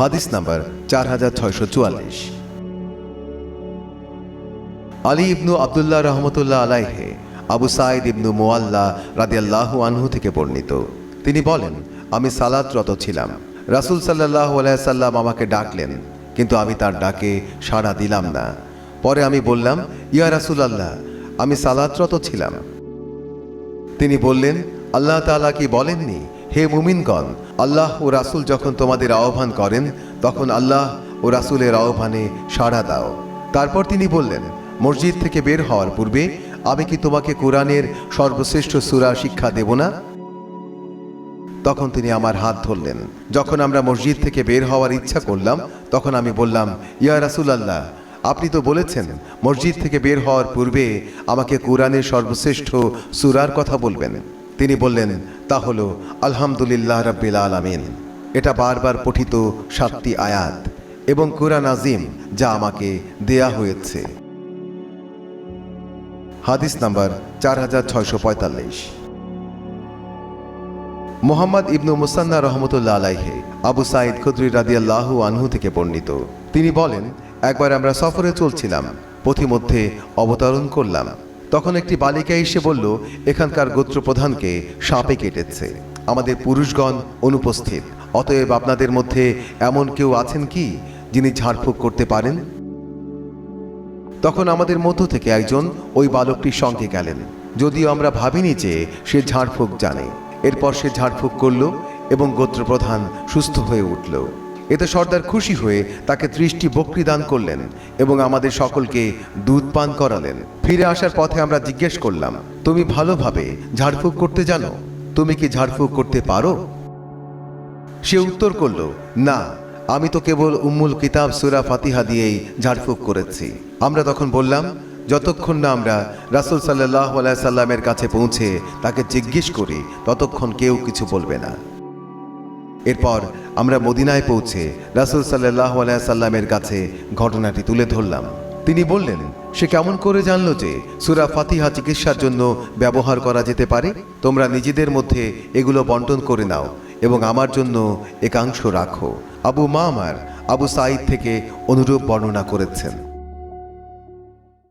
হাদিস নাম্বার চার হাজার ছয়শো চুয়াল্লিশ। আলী ইবনু আবদুল্লাহ রহমতুল্লাহ আলাইহে, আবু সাইদ ইবনু মোয়াল্লা রাদিয়াল্লাহু আনহু থেকে বর্ণিত। তিনি বলেন, আমি সালাতরত ছিলাম। রাসূল সাল্লাহ সাল্লাম আমাকে ডাকলেন, কিন্তু আমি তার ডাকে সাড়া দিলাম না। পরে আমি বললাম, ইয়া রাসূল আল্লাহ আমি সালাতরত ছিলাম। তিনি বললেন, আল্লাহ তাআলা কি বলেননি? হে মুমিনগণ, আল্লাহ ও রাসূল যখন তোমাদের আহ্বান করেন, তখন আল্লাহ ও রাসূলের আহ্বানে সাড়া দাও। তারপর তিনি বললেন, মসজিদ থেকে বের হওয়ার পূর্বে আমি কি তোমাকে কোরআনের সর্বশ্রেষ্ঠ সূরা শিক্ষা দেব না? তখন তিনি আমার হাত ধরলেন। যখন আমরা মসজিদ থেকে বের হওয়ার ইচ্ছা করলাম, তখন আমি বললাম, ইয়া রাসূল আল্লাহ আপনি তো বলেছেন, মসজিদ থেকে বের হওয়ার পূর্বে আমাকে কোরআনের সর্বশ্রেষ্ঠ সুরার কথা বলবেন। তিনি বললেন তা হলো, আলহামদুলিল্লাহ রাব্বিল আলামিন। এটা বারবার পঠিত সাতটি আয়াত এবং কোরআন আজিম যা আমাকে দেয়া হয়েছে। হাদিস নাম্বার চার হাজার ছয়শো পঁয়তাল্লিশ। মোহাম্মদ ইবনু মুসান্না রহমতুল্লাহ আলাইহে, আবু সাইদ খুদ্রি রাদিয়াল্লাহু আনহু থেকে বর্ণিত। তিনি বলেন, একবার আমরা সফরে চলছিলাম, পথিমধ্যে অবতরণ করলাম। তখন একটি বালিকা এসে বলল, এখানকার গোত্রপ্রধানকে সাপে কেটেছে। আমাদের পুরুষগণ অনুপস্থিত। অতএব আপনাদের মধ্যে এমন কেউ আছেন কি, যিনি ঝাড়ফুঁক করতে পারেন? তখন আমাদের মধ্য থেকে একজন ওই বালকটির সঙ্গে গেলেন। যদিও আমরা ভাবিনি যে সে ঝাড়ফুঁক জানে। এরপর সে ঝাড়ফুঁক করল এবং গোত্রপ্রধান সুস্থ হয়ে উঠল। এতে সর্দার খুশি হয়ে তাকে ত্রিশটি বকরি দান করলেন এবং আমাদের সকলকে দুধ পান করালেন। ফিরে আসার পথে আমরা জিজ্ঞেস করলাম, তুমি ভালোভাবে ঝাড়ফুঁক করতে জানো? তুমি কি ঝাড়ফুঁক করতে পারো? সে উত্তর করল, না, আমি তো কেবল উম্মুল কিতাব সুরা ফাতিহা দিয়েই ঝাড়ফুঁক করেছি। আমরা তখন বললাম, যতক্ষণ না আমরা রাসুল সাল্লাহ সাল্লামের কাছে পৌঁছে তাকে জিজ্ঞেস করি, ততক্ষণ কেউ কিছু বলবে না। এরপর আমরা মদিনায় পৌঁছে রাসুল সাল্লাহ সাল্লামের কাছে ঘটনাটি তুলে ধরলাম। তিনি বললেন, সে কেমন করে জানল যে সুরা ফাতিহা চিকিৎসার জন্য ব্যবহার করা যেতে পারে? তোমরা নিজেদের মধ্যে এগুলো বন্টন করে নাও এবং আমার জন্য একাংশ রাখো। আবু মামার আবু সাঈদ থেকে অনুরূপ বর্ণনা করেছেন।